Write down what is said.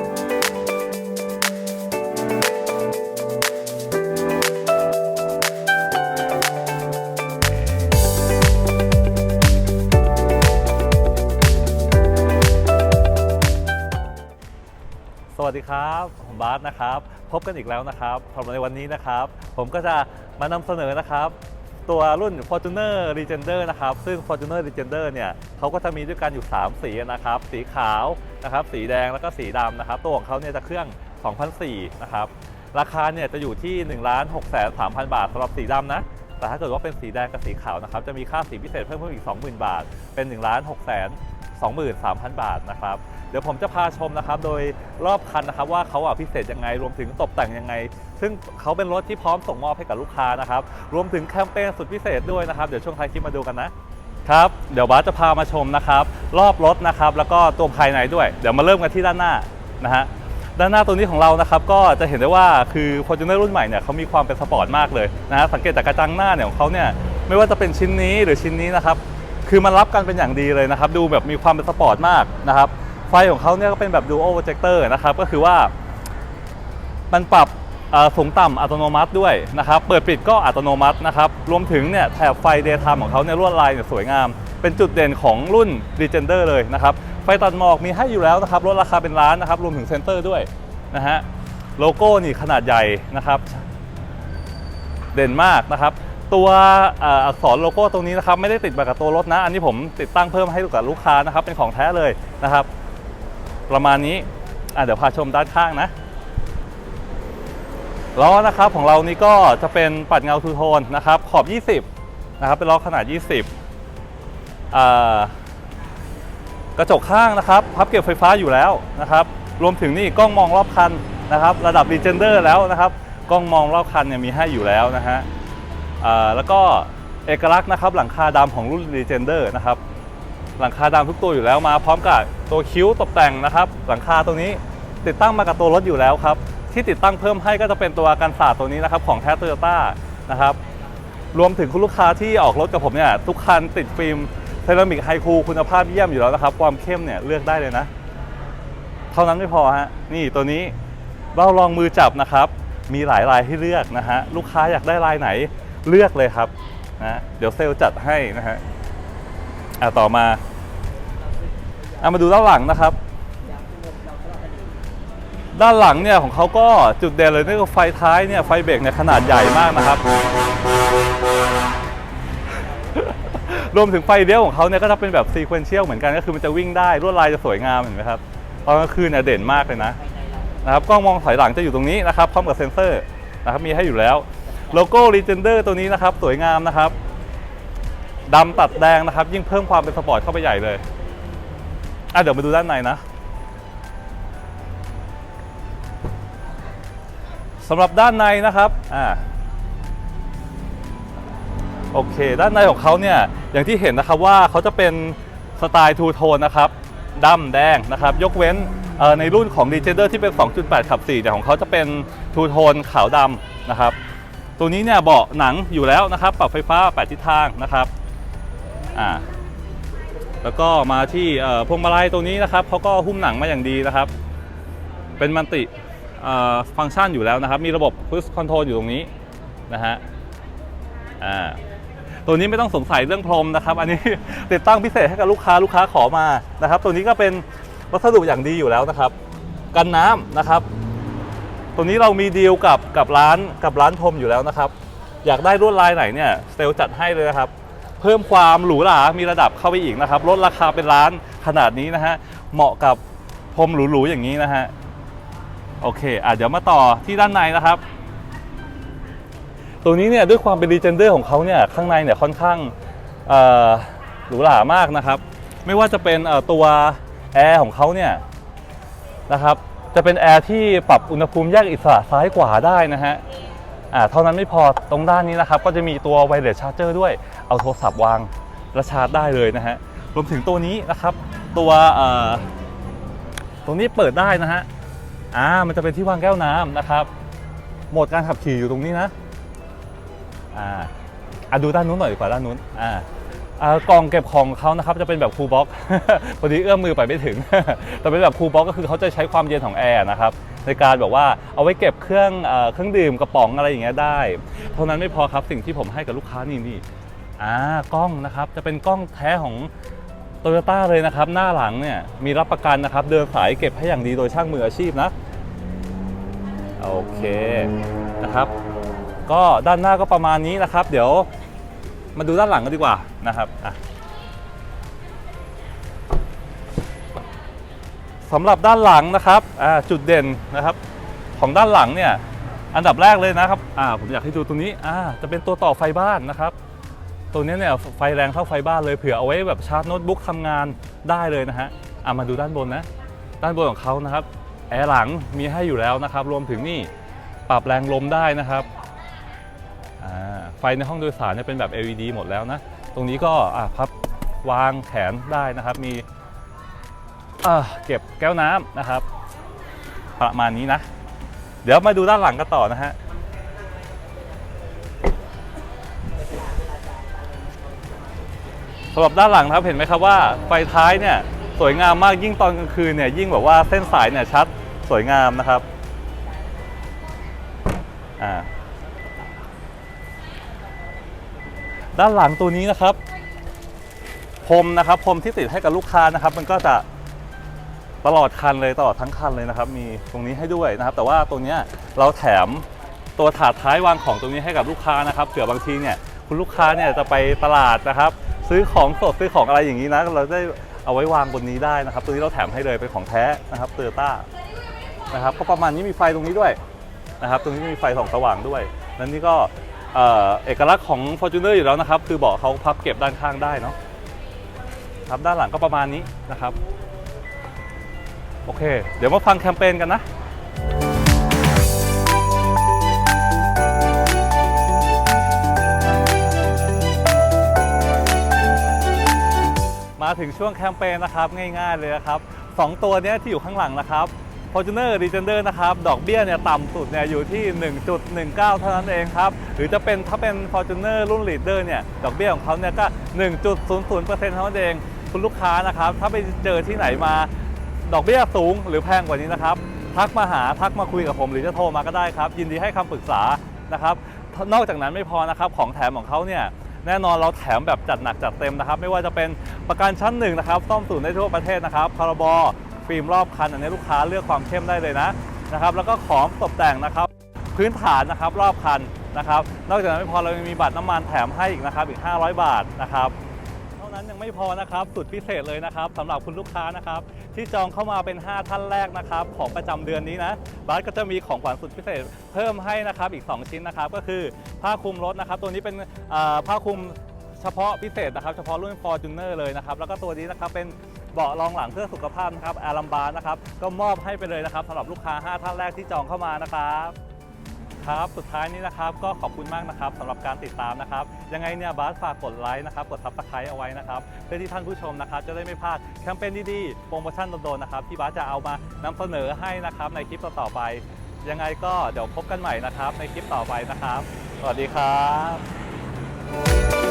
สวัสดีครับผมบาสนะครับ พบกันอีกแล้วนะครับสำหรับในวันนี้นะครับ ผมก็จะมานำเสนอนะครับ ตัวรุ่น Fortuner Legender นะครับ ซึ่ง Fortuner Legender เนี่ยเขาก็จะมีด้วยกันอยู่ 3 สีนะครับ สีขาวนะครับ สีแดงแล้วก็สีดำนะครับ ตัวของเขาเนี่ยจะเครื่อง 2004นะครับ ราคาเนี่ยจะอยู่ที่ 1 6 3 0 0 0 บาทสำหรับสีดำนะ แต่ถ้าเกิดว่าเป็นสีแดงกับสีขาวนะครับ จะมีค่าสีพิเศษเพิ่มเพิ่มอีก 20,000 บาท เป็น 1 6 2 3 0 0 0 บาทนะครับ เดี๋ยวผมจะพาชมนะครับโดยรอบคันนะครับว่าเขาอะพิเศษยังไง รวมถึงตกแต่งยังไง ซึ่งเขาเป็นรถที่พร้อมส่งมอบให้กับลูกค้านะครับ รวมถึงแคมเปญสุดพิเศษด้วยนะครับ เดี๋ยวช่วงท้ายคลิปมาดูกันนะครับเดี๋ยวบาสจะพามาชมนะครับ รอบรถนะครับ แล้วก็ตัวภายในด้วย เดี๋ยวมาเริ่มกันที่ด้านหน้านะฮะด้านหน้าตัวนี้ของเรานะครับก็จะเห็นได้ว่าคือ Fortuner รุ่นใหม่เนี่ยเขามีความเป็นสปอร์ตมากเลยนะฮะสังเกตจากกระจังหน้าเนี่ยของเขาเนี่ยไม่ว่าจะเป็นชิ้นนี้หรือชิ้นนี้นะครับ คือมันรับกันเป็นอย่างดีเลยนะครับ ดูแบบมีความเป็นสปอร์ตมากนะครับ ไฟของเขาเนี่ยก็เป็นแบบ Dual Projector นะครับ ก็คือว่า มันปรับสูงต่ำอัตโนมัติด้วยนะครับ เปิดปิดก็อัตโนมัตินะครับ รวมถึงเนี่ยแถบไฟ Daytime ของเขาเนี่ยลวดลายเนี่ยสวยงาม เป็นจุดเด่นของรุ่น Legender เลยนะครับ ไฟตัดหมอกมีให้อยู่แล้วนะครับ ลดราคาเป็นล้านนะครับ รวมถึงเซนเตอร์ด้วยนะฮะ โลโก้นี่ขนาดใหญ่นะครับ เด่นมากนะครับ ตัวอักษรโลโก้ตรงนี้นะครับไม่ได้ติดมากับตัวรถนะ อันนี้ผมติดตั้งเพิ่มให้กับลูกค้านะครับ เป็นของแท้เลยนะครับ ประมาณนี้เดี๋ยวพาชมด้านข้างนะล้อนะครับของเรานี่ก็จะเป็นปัดเงาทูโทนนะครับขอบ 20นะครับเป็นล้อขนาด 20 กระจกข้างนะครับ พับเก็บไฟฟ้าอยู่แล้วนะครับ รวมถึงนี่กล้องมองรอบคันนะครับ ระดับ Legender แล้วนะครับ กล้องมองรอบคันเนี่ยมีให้อยู่แล้วนะฮะ แล้วก็เอกลักษณ์นะครับหลังคาดำของรุ่น Legender นะครับหลังคาดำทุกตัวอยู่แล้วมาพร้อมกับตัวคิ้วตกแต่งนะครับ หลังคาตัวนี้ติดตั้งมากับตัวรถอยู่แล้วครับที่ติดตั้งเพิ่มให้ก็จะเป็นตัวกันสาดตัวนี้นะครับของแท้โตโยต้านะครับรวมถึงคุณลูกค้าที่ออกรถกับผมเนี่ยทุกคันติดฟิล์มเซรามิกไฮคูคุณภาพเยี่ยมอยู่แล้วนะครับ ความเข้มเนี่ยเลือกได้เลยนะ เท่านั้นไม่พอฮะนี่ตัวนี้เราลองมือจับนะครับ มีหลายลายให้เลือกนะฮะลูกค้าอยากได้ลายไหน เลือกเลยครับนะเดี๋ยวเซลล์จัดให้นะฮะอะต่อมาเอามาดูด้านหลังนะครับ ด้านหลังเนี่ยของเขาก็จุดเด่นเลยนี่ก็ไฟท้ายเนี่ยไฟเบรกเนี่ยขนาดใหญ่มากนะครับ รวมถึงไฟเลี้ยวของเขาเนี่ยก็จะเป็นแบบซีเควนเชียลเหมือนกันก็คือมันจะวิ่งได้ลวดลายจะสวยงามเห็นไหมครับตอนกลางคืนเนี่ยเด่นมากเลยนะนะครับกล้องมองถอยหลังจะอยู่ตรงนี้นะครับพร้อมกับเซ็นเซอร์นะครับมีให้อยู่แล้ว โลโก้ Legender ตัวนี้นะครับ สวยงามนะครับดำตัดแดงนะครับ ยิ่งเพิ่มความเป็นสปอร์ตเข้าไปใหญ่เลยอะเดี๋ยวมาดูด้านในนะสำหรับด้านในนะครับอ่าโอเค ด้านในของเขาเนี่ยอย่างที่เห็นนะครับว่าเขาจะเป็นสไตล์ทูโทนนะครับดำแดงนะครับ ยกเว้นในรุ่นของ Legender ที่เป็น 2.8 ขับ 4 แต่ของเขาจะเป็นทูโทนขาวดำนะครับ ตัวนี้เนี่ยเบาะหนังอยู่แล้วนะครับ ปรับไฟฟ้า 8 ทิศทางนะครับอ่าแล้วก็มาที่พวงมาลัยตัวนี้นะครับเขาก็หุ้มหนังมาอย่างดีนะครับ เป็นมันติฟังก์ชันอยู่แล้วนะครับ มีระบบ cruise control อยู่ตรงนี้นะฮะอ่าตัวนี้ไม่ต้องสงสัยเรื่องพรมนะครับ อันนี้ติดตั้งพิเศษให้กับลูกค้าลูกค้าขอมานะครับ ตัวนี้ก็เป็นวัสดุอย่างดีอยู่แล้วนะครับ กันน้ำนะครับ ตัวนี้เรามีดีลกับกับร้านกับร้านพรมอยู่แล้วนะครับ อยากได้ลวดลายไหนเนี่ยสเซลจัดให้เลยนะครับ เพิ่มความหรูหรา มีระดับเข้าไปอีกนะครับ ลดราคาเป็นล้านขนาดนี้นะฮะ เหมาะกับพรมหรูๆอย่างนี้นะฮะ โอเคอะเดี๋ยวมาต่อที่ด้านในนะครับ ตัวนี้เนี่ยด้วยความเป็นดีเจนเดอร์ของเขาเนี่ยข้างในเนี่ยค่อนข้างหรูหรามากนะครับ ไม่ว่าจะเป็นตัวแอร์ของเขาเนี่ยนะครับ จะเป็นแอร์ที่ปรับอุณหภูมิแยกอิสระซ้ายขวาได้นะฮะอ่าเท่านั้นไม่พอตรงด้านนี้นะครับ ก็จะมีตัวไวเลสชาร์เจอร์ด้วยเอาโทรศัพท์วางและชาร์จได้เลยนะฮะรวมถึงตัวนี้นะครับ ตัวเอ่อตรงนี้เปิดได้นะฮะอ่ามันจะเป็นที่วางแก้วน้ำนะครับโหมดการขับขี่อยู่ตรงนี้นะอ่าอะดูด้านนู้นหน่อยดีกว่าด้านนู้นอ่าตอ่า กล่องเก็บของเขานะครับจะเป็นแบบคูลบ็อกพอดีเอื้อมมือไปไม่ถึง แต่เป็นแบบคูลบ็อกก็คือเขาจะใช้ความเย็นของแอร์นะครับในการแบบว่าเอาไว้เก็บเครื่องเออเครื่องดื่มกระป๋องอะไรอย่างเงี้ยได้ เท่านั้นไม่พอครับสิ่งที่ผมให้กับลูกค้านี่นี่อ่ากล้องนะครับจะเป็นกล้องแท้ของโตโยต้าเลยนะครับ หน้าหลังเนี่ยมีรับประกันนะครับ เดินสายเก็บให้อย่างดีโดยช่างมืออาชีพนะโอเคนะครับ ก็ด้านหน้าก็ประมาณนี้นะครับ เดี๋ยว มาดูด้านหลังกันดีกว่านะครับสำหรับด้านหลังนะครับจุดเด่นนะครับ ของด้านหลังเนี่ยอันดับแรกเลยนะครับผมอยากให้ดูตรงนี้จะเป็นตัวต่อไฟบ้านนะครับ ตัวนี้เนี่ยไฟแรงเท่าไฟบ้านเลยเผื่อเอาไว้แบบชาร์จโน้ตบุ๊กทำงานได้เลยนะฮะมาดูด้านบนนะด้านบนของเขานะครับแอร์หลังมีให้อยู่แล้วนะครับ รวมถึงนี่ปรับแรงลมได้นะครับอ่า ไฟในห้องโดยสารเนี่ยเป็นแบบ LED หมดแล้วนะ ตรงนี้ก็อ่าพับวางแขนได้นะครับ มีเก็บแก้วน้ำนะครับ ประมาณนี้นะ เดี๋ยวมาดูด้านหลังกันต่อนะฮะสำหรับด้านหลังนะครับเห็นไหมครับว่าไฟท้ายเนี่ยสวยงามมากยิ่งตอนกลางคืนเนี่ยยิ่งแบบว่าเส้นสายเนี่ยชัดสวยงามนะครับอ่า ด้านหลังตัวนี้นะครับพรมนะครับพรมที่ติดให้กับลูกค้านะครับ มันก็จะตลอดคันเลยตลอดทั้งคันเลยนะครับ มีตรงนี้ให้ด้วยนะครับ แต่ว่าตรงนี้เราแถมตัวถาดท้ายวางของตรงนี้ให้กับลูกค้านะครับเผื่อบางทีเนี่ยคุณลูกค้าเนี่ยจะไปตลาดนะครับ ซื้อของสดซื้อของอะไรอย่างนี้นะเราได้เอาไว้วางบนนี้ได้นะครับ ตัวนี้เราแถมให้เลยเป็นของแท้นะครับเตอร์ต้านะครับก็ประมาณนี้มีไฟตรงนี้ด้วยนะครับ ตรงนี้มีไฟส่องสว่างด้วย นั่นนี่ก็ เอกลักษณ์ของ Fortuner อยู่แล้วนะครับ คือเบาะเขาพับเก็บด้านข้างได้เนาะครับด้านหลังก็ประมาณนี้นะครับ โอเค เดี๋ยวมาฟังแคมเปญกันนะมาถึงช่วงแคมเปญนะครับง่ายๆเลยนะครับสองตัวนี้ที่อยู่ข้างหลังนะครับ Fortuner Legender นะครับ ดอกเบี้ยเนี่ยต่ำสุดเนี่ยอยู่ที่ 1.19 เท่านั้นเองครับ หรือจะเป็นถ้าเป็น Fortuner รุ่น Leader เนี่ย ดอกเบี้ยของเขาเนี่ยก็ 1.00%เท่านั้นเอง คุณลูกค้านะครับ ถ้าไปเจอที่ไหนมา ดอกเบี้ยสูงหรือแพงกว่านี้นะครับ ทักมาหาทักมาคุยกับผมหรือจะโทรมาก็ได้ครับ ยินดีให้คำปรึกษานะครับ นอกจากนั้นไม่พอนะครับของแถมของเขาเนี่ยแน่นอนเราแถมแบบจัดหนักจัดเต็มนะครับ ไม่ว่าจะเป็นประกันชั้นหนึ่งนะครับซ่อมศูนได้ทั่วประเทศนะครับพรบ ฟิล์มรอบคันอันนี้ลูกค้าเลือกความเข้มได้เลยนะนะครับ แล้วก็ของตกแต่งนะครับ พื้นฐานนะครับรอบคันนะครับ นอกจากนั้นไม่พอเรายังมีบัตรน้ำมันแถมให้อีกนะครับอีก 500 บาทนะครับเท่านั้นยังไม่พอนะครับสุดพิเศษเลยนะครับสำหรับคุณลูกค้านะครับที่จองเข้ามาเป็น 5 ท่านแรกนะครับของประจำเดือนนี้นะบัสก็จะมีของขวัญสุดพิเศษเพิ่มให้นะครับอีก 2 ชิ้นนะครับก็คือผ้าคลุมรถนะครับตัวนี้เป็นผ้าคลุมเฉพาะพิเศษนะครับเฉพาะรุ่น Fortuner เลยนะครับแล้วก็ตัวนี้นะครับเป็น เบาะรองหลังเพื่อสุขภาพนะครับแอลัมบาร์นะครับก็มอบให้ไปเลยนะครับสำหรับลูกค้า 5 ท่านแรกที่จองเข้ามานะครับครับ สุดท้ายนี้นะครับก็ขอบคุณมากนะครับสำหรับการติดตามนะครับ ยังไงเนี่ยบาสฝากกดไลค์นะครับ กดซับสไครต์เอาไว้นะครับเพื่อที่ท่านผู้ชมนะครับ จะได้ไม่พลาดแคมเปญดีๆโปรโมชั่นโดนๆนะครับ ที่บาสจะเอามานำเสนอให้นะครับในคลิปต่อๆไป ยังไงก็เดี๋ยวพบกันใหม่นะครับ ในคลิปต่อไปนะครับ สวัสดีครับ